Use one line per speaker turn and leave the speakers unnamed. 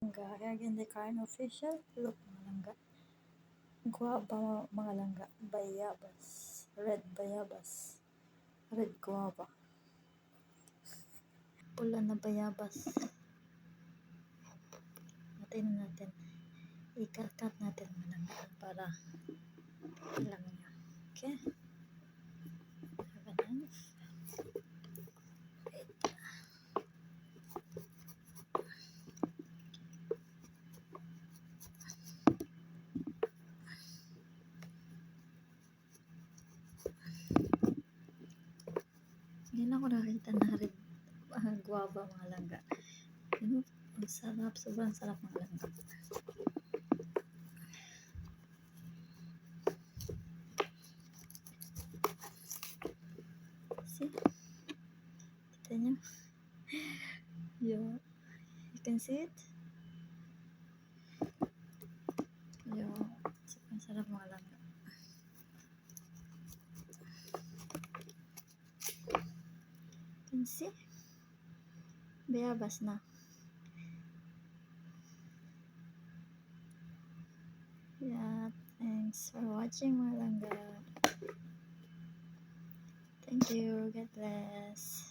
langga. Again, the kind official. Look, mga langga. Guava, mga langga. Bayabas. Red bayabas. Red guava. Pula na bayabas. Natin na natin. Ikakat natin mga langga para alam niyo. Okay? Hindi na ako nakita na red uh, guava mga langga. Ano? Ang sarap. Sobrang sarap mga langga. See? Kita nyo? Yeah. You can see it? Yeah. Sobrang sarap mga langga. Can see bayabas na. Yeah thanks for watching malangga thank you. God bless